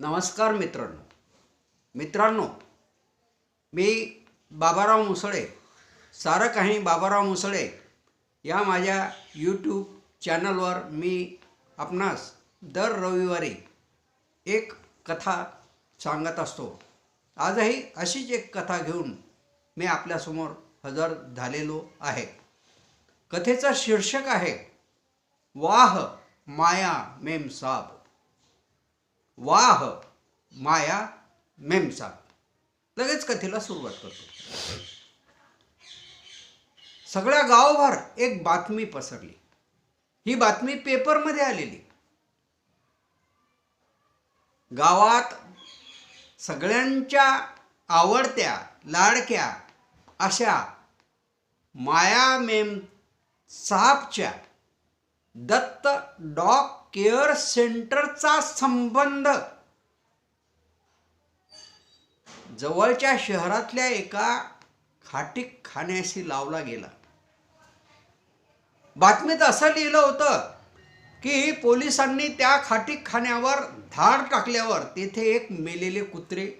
नमस्कार मित्रांनो. मित्रांनो मी बाबाराव मुसळे सारं काही बाबाराव मुसळे या माझ्या यूट्यूब चॅनलवर मी आपणास दर रविवारी एक कथा सांगत असतो. आजही अशीच एक कथा घेऊन मी आपल्यासमोर हजर झालेलो आहे. कथेचं शीर्षक आहे वाह माया मेम साब. वाह माया मेमसा. लगेच कथेला सुरुवात करतो. सगळ्या गावभर एक बातमी पसरली. ही बातमी पेपरमध्ये आलेली. गावात सगळ्यांच्या आवडत्या लाडक्या अशा माया मेम साहबच्या दत्त डॉक केअर सेंटरचा संबंध. जवळच्या शहरातल्या एका खाटीक खाण्याशी लावला गेला. बातमीत असं लिहिलं होतं की पोलिसांनी त्या खाटीक खाण्यावर धाड टाकल्यावर तेथे एक मेलेले कुत्रे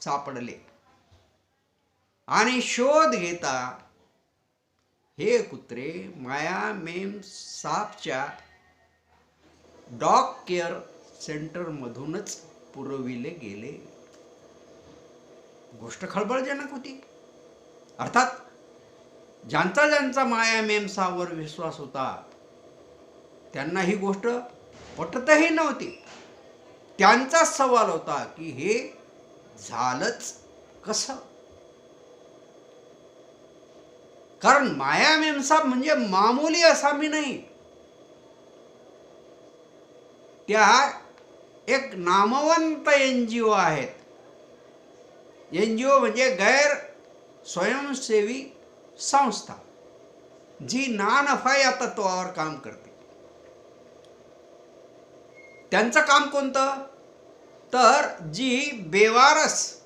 सापडले. आणि शोध घेता हे कुत्रे माया मेम सापच्या डॉग केअर सेंटरमधूनच पुरविले गेले. गोष्ट खळबळजनक होती. अर्थात ज्यांचा ज्यांचा माया मेमसावर विश्वास होता. त्यांना ही गोष्ट पटतही नव्हती. त्यांचा सवाल होता की हे झालंच कसं? कारण माया मेमसाब म्हणजे मामूली असामी नाही. त्या एक नामवंत एन जी ओ आहेत. एन जी ओ म्हणजे गैर स्वयंसेवी संस्था जी ना नफा या तत्वावर काम करते. त्यांचं काम कोणतं? तर जी बेवारस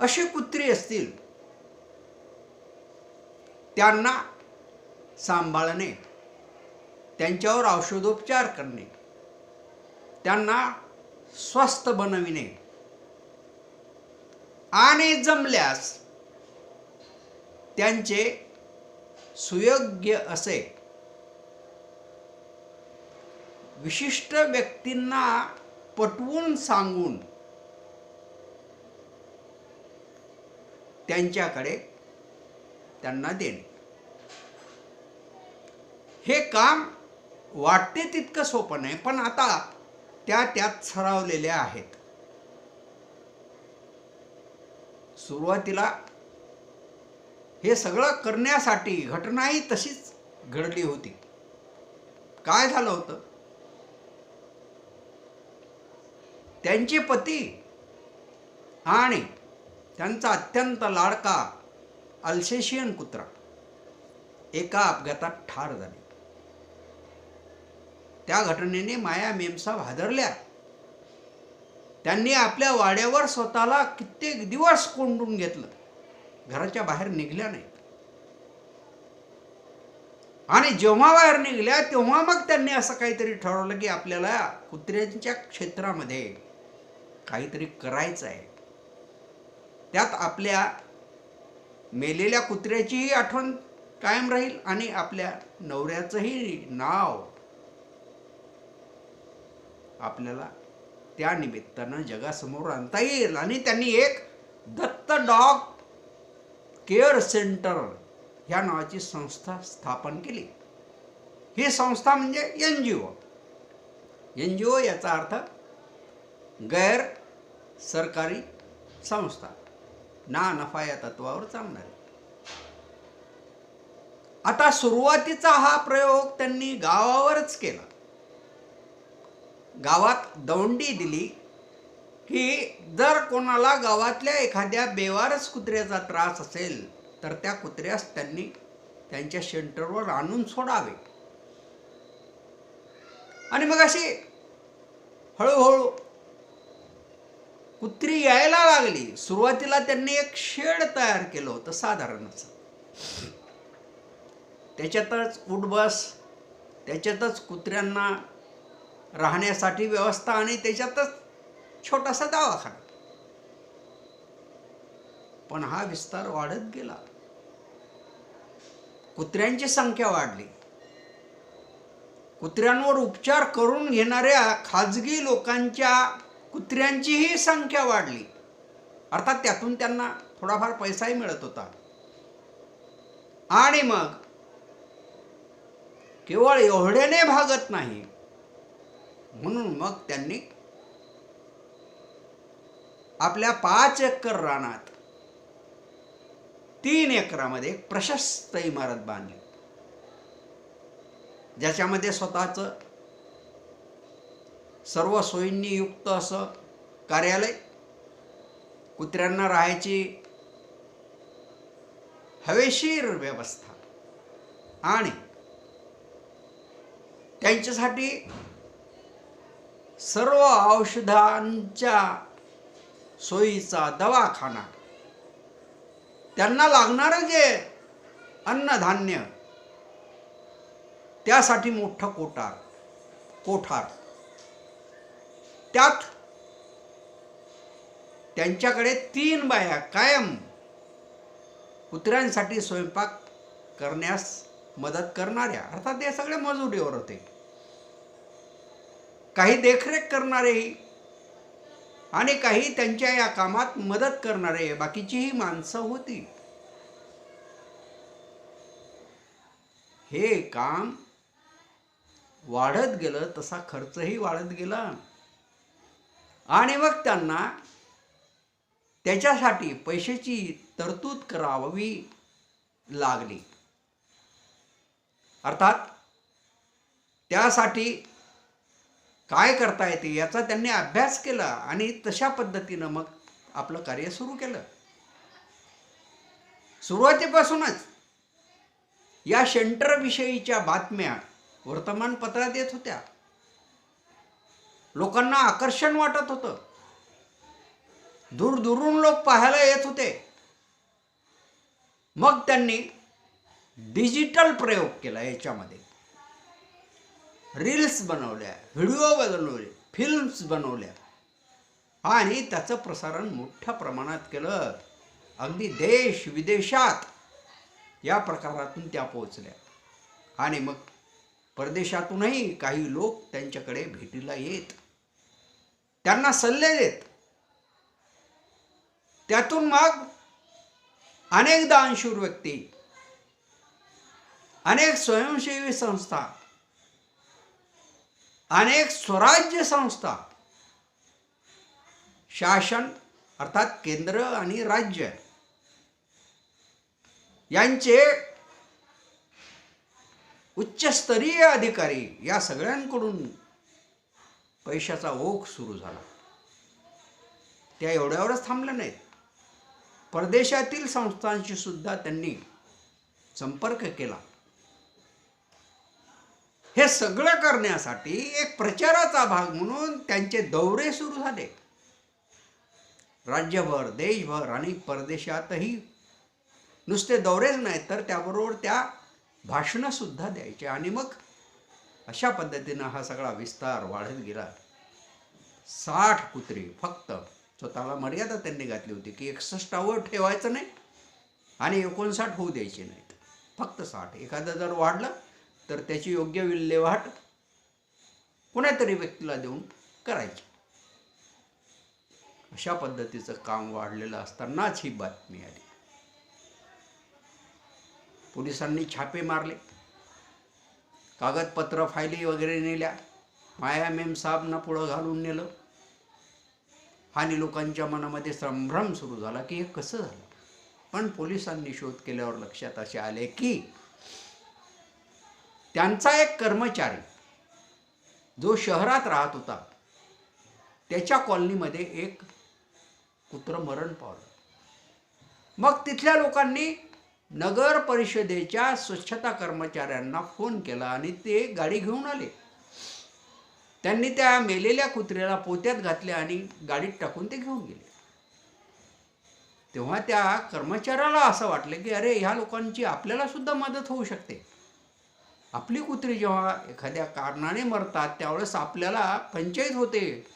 अशी कुत्री असतील त्यांना सांभाळणे त्यांच्यावर औषधोपचार करणे त्यांना स्वस्थ बनविणे. आणि जमल्यास त्यांचे सुयोग्य असे. विशिष्ट व्यक्तींना पटवून सांगून त्यांच्याकडे त्यांना देणे. हे काम वाटते तितकं सोपं नाही पण आता त्या त्यात सरावलेल्या आहेत. सुरुवातीला हे सगळं करण्यासाठी घटनाही तशीच घडली होती. काय झालं होतं? त्यांचे पती आणि त्यांचा अत्यंत लाडका अल्सेशियन कुत्रा एका अपघातात ठार झाले. त्या घटनेने माया मेमसाब हादरल्या. त्यांनी आपल्या वाड्यावर स्वतःला कित्येक दिवस कोंडून घेतलं. घराच्या बाहेर निघल्या नाही. आणि जेव्हा बाहेर निघल्या तेव्हा मग त्यांनी असं काहीतरी ठरवलं की आपल्याला कुत्र्यांच्या क्षेत्रामध्ये काहीतरी करायचं आहे. त्यात आपल्या मेलेल्या कुत्र्याचीही आठवण कायम राहील आणि आपल्या नवऱ्याचंही नाव आपल्याला त्या निमित्तानं जगासमोर आणता येईल. आणि त्यांनी एक दत्त डॉग केअर सेंटर ह्या नावाची संस्था स्थापन केली. ही संस्था म्हणजे एन जी ओ. एन जी ओ याचा अर्थ गैर सरकारी संस्था. ना नफा या तत्वावर चालणारी. आता सुरुवातीचा हा प्रयोग त्यांनी गावावरच केला. गावात दौंडी दिली की जर कोणाला गावातल्या एखाद्या बेवारस कुत्र्याचा त्रास असेल तर त्या कुत्र्यास त्यांनी त्यांच्या शेल्टरवर आणून सोडावे. आणि मग अशी हळूहळू कुत्री यायला लागली. सुरुवातीला त्यांनी एक शेड तयार केलं होतं साधारण असं त्याच्यातच उठबस त्याच्यातच कुत्र्यांना राहण्यासाठी व्यवस्था आणि त्याच्यातच छोटासा दवाखाना. पण हा विस्तार वाढत गेला. कुत्र्यांची संख्या वाढली. कुत्र्यांवर उपचार करून घेणाऱ्या खाजगी लोकांच्या कुत्र्यांचीही संख्या वाढली. अर्थात त्यातून त्यांना थोडाफार पैसाही मिळत होता. आणि मग केवळ एवढ्याने भागत नाही म्हणून मग त्यांनी आपल्या पाच एकर रानात तीन एकरामध्ये प्रशस्त इमारत बांधली. ज्याच्यामध्ये स्वतःच सर्व सोयींनी युक्त असं कार्यालय कुत्र्यांना राहायची हवेशीर व्यवस्था आणि त्यांच्यासाठी सर्व औषधांच्या सोयीचा दवाखाना. त्यांना लागणारं जे अन्नधान्य त्यासाठी मोठं कोठार कोठार. त्यात त्यांच्याकडे तीन बाया कायम कुत्र्यांसाठी स्वयंपाक करण्यास मदत करणाऱ्या. अर्थात ते सगळे मजुरीवर होते. काही देखरेख करणारेही आणि काही त्यांच्या या कामात मदत करणारे बाकीचीही माणसं होती. हे काम वाढत गेलं तसा खर्चही वाढत गेला. आणि मग त्यांना त्याच्यासाठी पैशाची तरतूद करावी लागली. अर्थात त्यासाठी काय करता येते याचा त्यांनी अभ्यास केला आणि तशा पद्धतीनं मग आपलं कार्य सुरू केलं. सुरुवातीपासूनच या शेंटरविषयीच्या बातम्या वर्तमानपत्रात येत होत्या. लोकांना आकर्षण वाटत होतं. दूरदूरून लोक पाहायला येत होते. मग त्यांनी डिजिटल प्रयोग केला याच्यामध्ये. रील्स बनवल्या व्हिडिओ बनवले फिल्म्स बनवल्या. आणि त्याचं प्रसारण मोठ्या प्रमाणात केलं. अगदी देश विदेशात या प्रकारातून त्या पोहोचल्या. आणि मग परदेशातूनही काही लोक त्यांच्याकडे भेटीला येत. त्यांना सल्ले देत. त्यातून मग अनेक दानशूर व्यक्ती अनेक स्वयंसेवी संस्था अनेक स्वराज्य संस्था शासन अर्थात केंद्र आणि राज्य यांचे उच्चस्तरीय अधिकारी या सगळ्यांकडून पैशाचा ओघ सुरू झाला. त्या एवढ्यावरच थांबल्या नाहीत. परदेशातील संस्थांशी सुद्धा त्यांनी संपर्क केला. हे सगळं करण्यासाठी एक प्रचाराचा भाग म्हणून त्यांचे दौरे सुरू झाले. राज्यभर देशभर आणि परदेशातही नुसते दौरेच नाहीत तर त्याबरोबर त्या भाषणं सुद्धा द्यायचे. आणि मग अशा पद्धतीनं हा सगळा विस्तार वाढत गेला. साठ कुत्री फक्त स्वतःला मर्यादा त्यांनी घातली होती की एकसष्टावर ठेवायचं नाही आणि एकोणसाठ होऊ द्यायचे नाहीत. फक्त साठ. एखादं जर वाढलं तर त्याची योग्य विल्हेवाट कोण्यातरी व्यक्तीला देऊन करायची. अशा पद्धतीचं काम वाढलेलं असतानाच ही बातमी आली. पोलिसांनी छापे मारले. कागदपत्र फायली वगैरे नेल्या. माया मेम साहेबना पुढं घालून नेलं. आणि लोकांच्या मनामध्ये संभ्रम सुरू झाला की हे कसं झालं? पण पोलिसांनी शोध केल्यावर लक्षात असे आले की त्यांचा एक कर्मचारी जो शहरात राहत होता त्याच्या कॉलनीमध्ये एक कुत्रं मरण पावलं. मग तिथल्या लोकांनी नगर परिषदेच्या स्वच्छता कर्मचाऱ्यांना फोन केला आणि ते गाडी घेऊन आले. त्यांनी त्या मेलेल्या कुत्र्याला पोत्यात घातले आणि गाडीत टाकून ते घेऊन गेले. तेव्हा त्या कर्मचाऱ्याला असं वाटलं की अरे ह्या लोकांची आपल्याला सुद्धा मदत होऊ शकते. आपली कुत्री जेव्हा एखाद्या कारणाने मरतात त्यावेळेस आपल्याला पंचायत होते.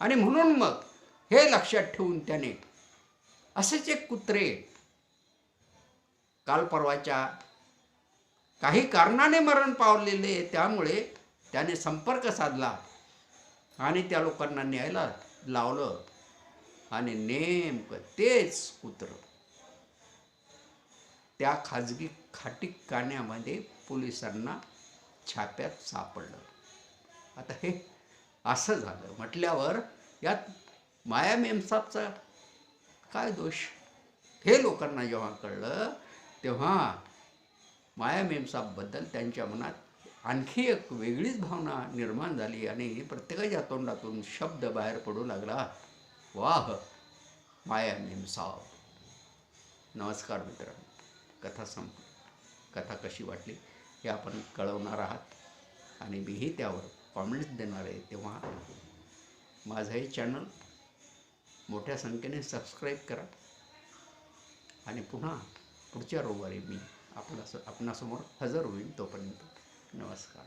आणि म्हणून मग हे लक्षात ठेवून त्याने असेच एक कुत्रे काल परवाच्या काही कारणाने मरण पावलेले त्यामुळे त्याने संपर्क साधला आणि त्या लोकांना न्यायला लावलं. आणि नेमकं तेच कुत्र त्या खाजगी खाटीकाण्यामध्ये पोलिसांना छाप्यात सापडलं. आता हे असं झालं. म्हटल्यावर यात माया मेमसाबचा काय दोष? हे लोकांना जेव्हा कळलं तेव्हा माया मेमसाबबद्दल त्यांच्या मनात आणखी एक वेगळीच भावना निर्माण झाली आणि प्रत्येकाच्या तोंडातून शब्द बाहेर पडू लागला. वाह माया मेमसाब नमस्कार मित्रांनो. कथा संप कथा कशी वाटली? हे आपण कळवणार आहात. आणि मीही त्यावर कॉमेंट्स देणार आहे. तेव्हा माझं हे चॅनल मोठ्या संख्येने सबस्क्राईब करा. आणि पुन्हा पुढच्या रविवारी मी आपला आपणासमोर हजर होईल तोपर्यंत. नमस्कार.